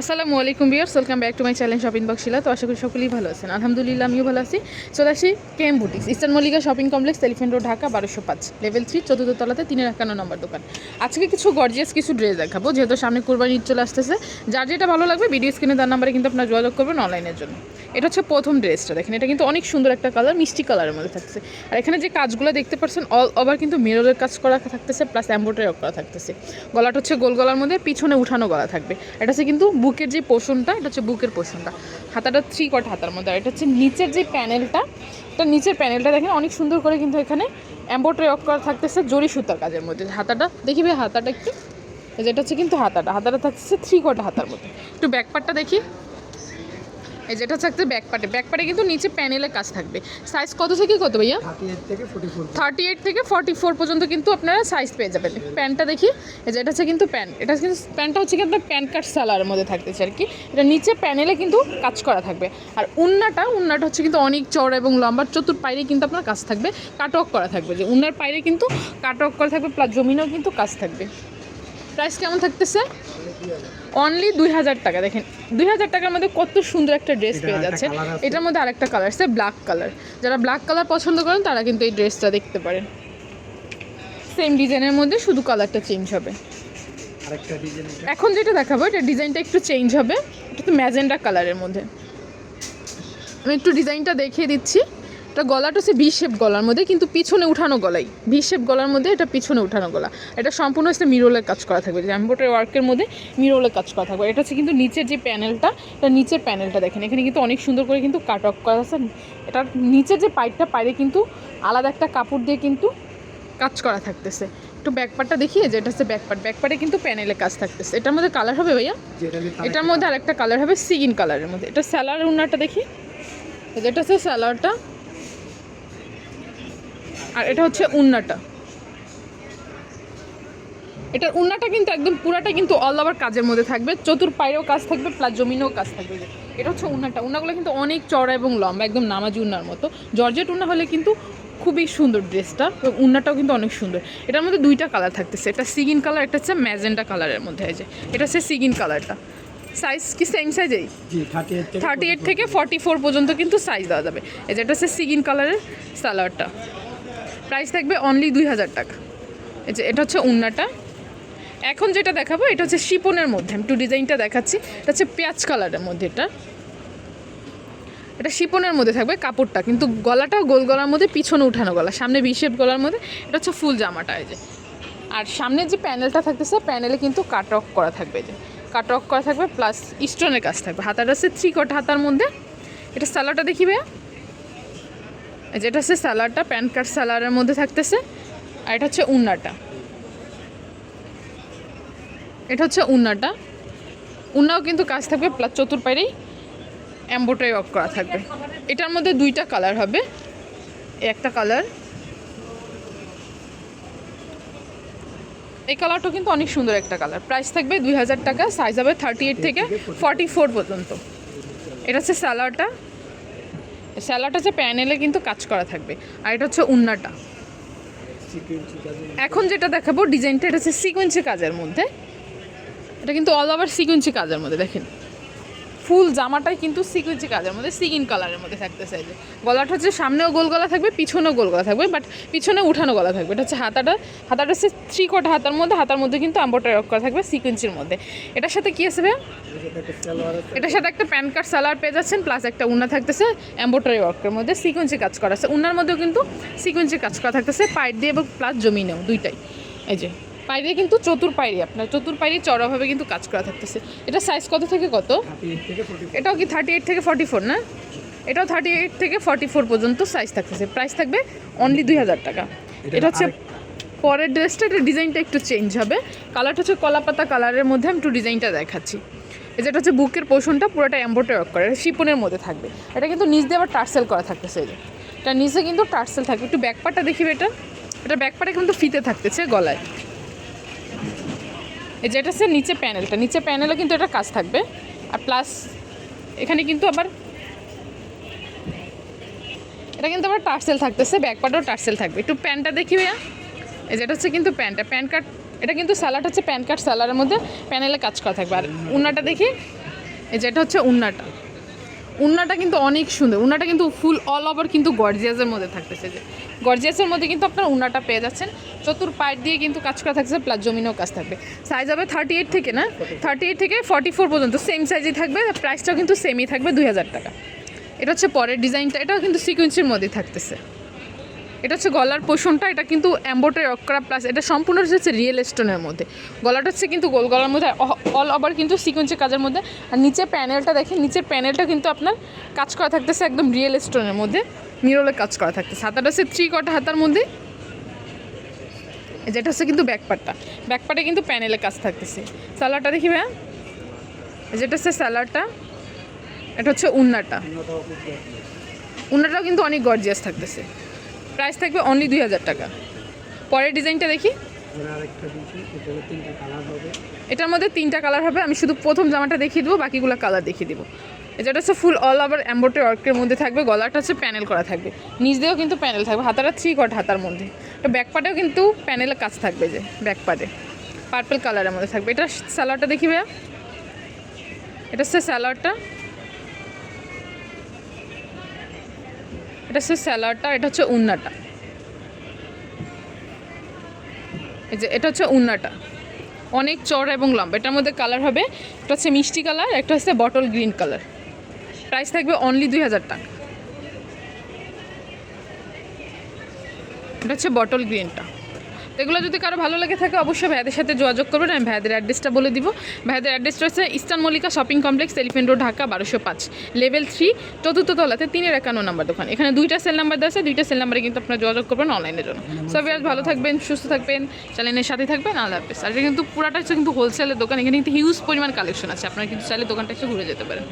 আসসালামু আলাইকুম বিয়ার্স welcome back to my channel shopping বক্সিলা তো আশা করি সকলেই ভালো আছেন। আলহামদুলিল্লাহ, আমিও ভালো আছি। চলে আসি কেম boutiques eastern Mallika shopping complex elephant road Dhaka বারোশো পাঁচ লেভেল থ্রি চতুর্থ তলাতে তিনের একান্ন নম্বর দোকান। আজকে কিছু গর্জিয়াস কিছু ড্রেস দেখাবো, যেহেতু সামনে কোরবানি ঈদ চলে আসতেছে। যার যেটা ভালো লাগবে ভিডিও স্ক্রিনে তার নাম্বারে কিন্তু আপনার যোগাযোগ করবেন অনলাইনের জন্য। এটা হচ্ছে প্রথম ড্রেসটা দেখেন, এটা কিন্তু অনেক সুন্দর একটা কালার মিষ্টি কালারের মধ্যে থাকছে আর এখানে যে কাজগুলো দেখতে পাচ্ছেন অল ওভার কিন্তু মিররের কাজ করা থাকতেছে প্লাস এম্ব্রয়ডারি করা থাকতেছে। গলাটা হচ্ছে গোল গলার মধ্যে, পিছনে উঠানো গলা থাকবে। এটা হচ্ছে কিন্তু বুকের যে পোষণটা, এটা হচ্ছে বুকের পোষণটা। হাতাটা থ্রি কট হাতার মধ্যে। আর এটা হচ্ছে নিচের যে প্যানেলটা এটা নিচের প্যানেলটা দেখেন, অনেক সুন্দর করে কিন্তু এখানে এম্ব্রয়ডারি করা থাকতেছে জরি সুতার কাজের মধ্যে। হাতাটা, দেখি ভাই হাতাটা একটু। যেটা হচ্ছে কিন্তু হাতাটা। হাতাটা থাকতেছে থ্রি কট হাতার মধ্যে। একটু ব্যাকপারটা দেখি। এই যেটা থাকছে ব্যাক পার্টে ব্যাক পার্টে কিন্তু নিচে প্যানেলে কাজ থাকবে। সাইজ কত থেকে কত ভাইয়া? থার্টি এইট থেকে ফোর্টি ফোর পর্যন্ত কিন্তু আপনারা সাইজ পেয়ে যাবেন। প্যান্টটা দেখি। এই যে এটা হচ্ছে কিন্তু প্যান্ট এটা কিন্তু প্যান্টটা হচ্ছে কি আপনার প্যান্ট কাট সালারের মধ্যে থাকতেছে আর কি। এটা নিচে প্যানেলে কিন্তু কাজ করা থাকবে। আর উন্নাটা উন্নাটা হচ্ছে কিন্তু অনেক চড় এবং লম্বা চতুর পাইরে কিন্তু আপনার কাজ থাকবে। কাটক করা থাকবে। যে উন্নার পাইরে কিন্তু কাটক করা থাকবে প্লাস জমিনেও কিন্তু কাজ থাকবে। প্রাইস কেমন থাকতেছে? অনলি দুই হাজার টাকা। দেখেন দুই হাজার টাকার মধ্যে কত সুন্দর একটা ড্রেস পেয়ে যাচ্ছে এটার মধ্যে আরেকটা কালার আছে ব্ল্যাক কালার যারা ব্ল্যাক কালার পছন্দ করেন তারা কিন্তু এই ড্রেসটা দেখতে পারেন। সেম ডিজাইনের মধ্যে শুধু কালারটা চেঞ্জ হবে। এখন যেটা দেখাবো এটা ডিজাইনটা একটু চেঞ্জ হবে। এটা তো ম্যাজেন্ডা কালারের মধ্যে। আমি একটু ডিজাইনটা দেখিয়ে দিচ্ছি। এটা গলাটা হচ্ছে ভি শেপ গলার মধ্যে কিন্তু পিছনে উঠানো গলাই। ভি শেপ গলার মধ্যে এটা পিছনে উঠানো গলা। এটা সম্পূর্ণ হচ্ছে মিরোলের কাজ করা থাকবে। যে এম্বোটারি ওয়ার্কের মধ্যে মিরোলের কাজ করা থাকবে। এটা হচ্ছে কিন্তু নিচের যে প্যানেলটা এটা নিচের প্যানেলটা দেখেন। এখানে কিন্তু অনেক সুন্দর করে কিন্তু কাট অফ করা আছে। এটার নিচের যে পাইপটা পাইরে কিন্তু আলাদা একটা কাপড় দিয়ে কিন্তু কাজ করা থাকতেছে। একটু ব্যাকপার্টটা দেখিয়ে যে এটা হচ্ছে ব্যাকপার্ট ব্যাকপার্টে কিন্তু প্যানেলে কাজ থাকতেছে। এটার মধ্যে কালার হবে ভাইয়া? এটার মধ্যে আরেকটা কালার হবে সিগিন কালারের মধ্যে। এটা স্যালার উন্নাটা দেখি। এটা হচ্ছে স্যালারটা আর এটা হচ্ছে উন্নাটা। এটার উন্নাটা কিন্তু একদম পুরাটা কিন্তু অল ওভার কাজের মধ্যে থাকবে। চতুর পায়েও কাজ থাকবে প্লাস জমিনেও কাজ থাকবে। এটা হচ্ছে উন্নাটা। উন্নাগুলো কিন্তু অনেক চড়া এবং লম্বা একদম নামাজি উন্নার মতো। জর্জেট উন্না হলে কিন্তু খুবই সুন্দর ড্রেসটা এবং উন্নাটাও কিন্তু অনেক সুন্দর। এটার মধ্যে দুইটা কালার থাকতেছে। এটা সিগিন কালার একটা হচ্ছে ম্যাজেন্টা কালারের মধ্যে আছে। এটা হচ্ছে সিগিন কালারটা সাইজ কি সেম সাইজেই থার্টি এইট থেকে ফর্টি ফোর পর্যন্ত কিন্তু সাইজ দেওয়া যাবে। এই যেটা হচ্ছে সিগিন কালারের সালোয়ারটা প্রাইস থাকবে অনলি দুই হাজার টাকা। এই যে এটা হচ্ছে উন্নাটা। এখন যেটা দেখাবো, এটা হচ্ছে শিপনের মধ্যে। আমি একটু ডিজাইনটা দেখাচ্ছি। এটা হচ্ছে পেঁয়াজ কালারের মধ্যে এটা। এটা শিপনের মধ্যে থাকবে কাপড়টা। কিন্তু গলাটাও গোল গলার মধ্যে, পিছনে উঠানো গলা। সামনে বিশেপ গলার মধ্যে। এটা হচ্ছে ফুল জামাটা এই যে। আর সামনে যে প্যানেলটা থাকতেছে, প্যানেলে কিন্তু কাট অফ করা থাকবে যে। কাট অফ করা থাকবে প্লাস স্টোনের কাজ থাকবে। হাতাটা হচ্ছে থ্রি কট হাতার মধ্যে। এটা স্যালাডটা দেখিবে যেটা হচ্ছে স্যালাডটা প্যান কার্ড স্যালাডের মধ্যে থাকতেছে। আর এটা হচ্ছে উন্নাটা। এটা হচ্ছে উন্নাটা। উন্নাও কিন্তু কাজ থাকবে প্লাস চতুর্পাইরেই অ্যাম্বোটাই অফ করা থাকবে। এটার মধ্যে দুইটা কালার হবে। একটা কালার এই কালারটা কিন্তু অনেক সুন্দর একটা কালার প্রাইস থাকবে দুই হাজার টাকা সাইজ হবে থার্টি এইট থেকে ফর্টি ফোর পর্যন্ত। এটা হচ্ছে স্যালাডটা স্যালাডটা হচ্ছে প্যানেলে কিন্তু কাজ করা থাকবে। আর এটা হচ্ছে উন্নাটা। এখন যেটা দেখাবো, ডিজাইনটা এটা হচ্ছে সিকুয়েন্সি কাজের মধ্যে। এটা কিন্তু অল ওভার সিকুয়েন্সি কাজের মধ্যে, দেখেন। ফুল জামাটাই কিন্তু সিকোয়েন্সি কাজের মধ্যে সিগিন কালারের মধ্যে থাকতেছে যে গলাটা হচ্ছে সামনেও গোল গলা থাকবে, পিছনেও গোল গলা থাকবে বাট পিছনে উঠানো গলা থাকবে। এটা হচ্ছে হাতাটা হাতাটা হচ্ছে থ্রি কোট হাতার মধ্যে হাতার মধ্যে কিন্তু আম্বরটা রক করা থাকবে সিকোয়েন্সির মধ্যে। এটার সাথে কি আছে এটার সাথে একটা প্যান কার্ড, সালার পেয়ে যাচ্ছেন প্লাস একটা উন্না থাকতেছে এম্বোটারি ওয়ার্কের মধ্যে সিকোয়েন্সি কাজ করা আছে। উন্নার মধ্যেও কিন্তু সিকোয়েন্সি কাজ করা থাকতেছে, পাইট দিয়ে এবং প্লাস জমিনেও, দুইটাই। এই যে পাই দিয়ে কিন্তু চতুর পাইরি আপনার চতুর পাইরি চড়াভাবে কিন্তু কাজ করা থাকতেছে। এটা সাইজ কত থেকে কত? এটাও কি থার্টি এইট থেকে ফর্টি ফোর না? এটাও থার্টি এইট থেকে ফর্টি ফোর পর্যন্ত সাইজ থাকতেছে। প্রাইস থাকবে অনলি দুই হাজার টাকা। এটা হচ্ছে পরের ড্রেসটা এটা ডিজাইনটা একটু চেঞ্জ হবে। কালারটা হচ্ছে কলাপাতা কালারের মধ্যে আমি একটু ডিজাইনটা দেখাচ্ছি। এই যেটা হচ্ছে বুকের পোষণটা পুরোটা এম্বোটারি ওয়ার্ক করে। শিপনের মধ্যে থাকবে। এটা কিন্তু নিচ দিয়ে আবার টার্সেল করা থাকতেছে এই এটা নিচে কিন্তু টার্সেল থাকবে। একটু ব্যাকপারটা দেখিবে এটা? এটা ব্যাকপারে কিন্তু ফিতে থাকতেছে গলায়। এই যেটা হচ্ছে নিচে প্যানেলটা। নিচে প্যানেলে কিন্তু এটা কাজ থাকবে। আর প্লাস এখানে কিন্তু আবার এটা কিন্তু আবার টার্সেল থাকতেছে ব্যাক পার্টও টার্সেল থাকবে। একটু প্যান্টটা দেখি ভাইয়া। এই যেটা হচ্ছে কিন্তু প্যান্টটা প্যান কার্ড, এটা কিন্তু স্যালাড হচ্ছে প্যান কার্ড স্যালাডের মধ্যে প্যানেলে কাজ করা থাকবে। আর উন্নাটা দেখি। এই যেটা হচ্ছে উন্নাটা। উন্নাটা কিন্তু অনেক সুন্দর। উন্নাটা কিন্তু ফুল অল ওভার কিন্তু গর্জিয়াসের মধ্যে থাকতেছে যে। গর্জিয়াসের মধ্যে কিন্তু আপনার উন্নাটা পেয়ে যাচ্ছেন। চতুর পায়ের দিয়ে কিন্তু কাজ করা থাকছে প্লাস জমিনেও কাজ থাকবে। সাইজ হবে থার্টি এইট থেকে না? থার্টি এইট থেকে ফর্টি ফোর পর্যন্ত। সেম সাইজই থাকবে প্রাইসটাও কিন্তু সেমই থাকবে, দুই হাজার টাকা। এটা হচ্ছে পরের ডিজাইনটা এটাও কিন্তু সিকুয়েন্সের মধ্যেই থাকতেছে। এটা হচ্ছে গলার পোষণটা, এটা কিন্তু অ্যাম্বোটারি অক্রা প্লাস এটা সম্পূর্ণ হচ্ছে রিয়েল স্টোনের মধ্যে। গলাটা হচ্ছে কিন্তু গোল গলার মধ্যে অল ওভার কিন্তু সিকোয়েন্সের কাজের মধ্যে। আর নিচে প্যানেলটা দেখেন নিচের প্যানেলটা কিন্তু আপনার কাজ করা থাকতেছে একদম রিয়েল স্টোনের মধ্যে। মিরলে কাজ করা থাকতেছে। হাতাটা হচ্ছে থ্রি কটা হাতার মধ্যে। যেটা হচ্ছে কিন্তু ব্যাকপার্টে কিন্তু প্যানেলে কাজ থাকতেছে। স্যালাডটা দেখি এই যেটা হচ্ছে স্যালাডটা এটা হচ্ছে উন্নাটা। উন্নাটাও কিন্তু অনেক গর্জিয়াস থাকতেছে। প্রাইস থাকবে অনলি দুই হাজার টাকা। পরের ডিজাইনটা দেখি। এটার মধ্যে তিনটা কালার হবে। আমি শুধু প্রথম জামাটা দেখিয়ে দেবো বাকিগুলো কালার দেখিয়ে দেবো। যেটা হচ্ছে ফুল অল ওভার এম্বোটারি ওয়ার্কের মধ্যে থাকবে গলাটা হচ্ছে প্যানেল করা থাকবে। নিচ দিয়েও কিন্তু প্যানেল থাকবে হাতাটা থ্রি কট হাতার মধ্যে। তো ব্যাক পার্টেও কিন্তু প্যানেলের কাজ থাকবে যে ব্যাক পার্টে পার্পল কালারের মধ্যে থাকবে। এটা স্যালাডটা দেখি ভাইয়া। এটা হচ্ছে স্যালাডটা এটা হচ্ছে স্যালাডটা, এটা হচ্ছে উন্নাটা। এই যে, এটা হচ্ছে উন্নাটা। অনেক চড় এবং লম্বা। এটার মধ্যে কালার হবে, একটা হচ্ছে মিষ্টি কালার, একটা হচ্ছে বটল গ্রিন কালার। প্রাইস থাকবে অনলি দুই হাজার টাকা। এটা হচ্ছে বটল গ্রিনটা। এগুলো যদি কারও ভালো লাগে থাকে, অবশ্যই ভাইয়াদের সাথে যোগাযোগ করবেন। আমি ভাইয়াদের অ্যাড্রেসটা বলে দিব। ভাইয়াদের অ্যাড্রেসটা হচ্ছে eastern Mallika shopping complex elephant road Dhaka বারোশো পাঁচ। লেভেল থ্রি চতুর্থ তলাতে তিনের একান্ন নাম্বার দোকান। এখানে দুইটা সেল নাম্বার দেওয়া আছে, দুইটা সেল নাম্বারে কিন্তু আপনারা যোগাযোগ করবেন অনলাইনের জন্য। সব ভালো থাকবেন, সুস্থ থাকবেন চ্যানেলের সাথে থাকবেন, আল্লাহ হাফেজ। আর এটা কিন্তু পুরাটা কিন্তু হোলসেলের দোকান। এখানে কিন্তু হিউজ পরিমাণ কালেকশন আছে। আপনারা কিন্তু চাইলে দোকানটা একটু ঘুরে যেতে পারেন।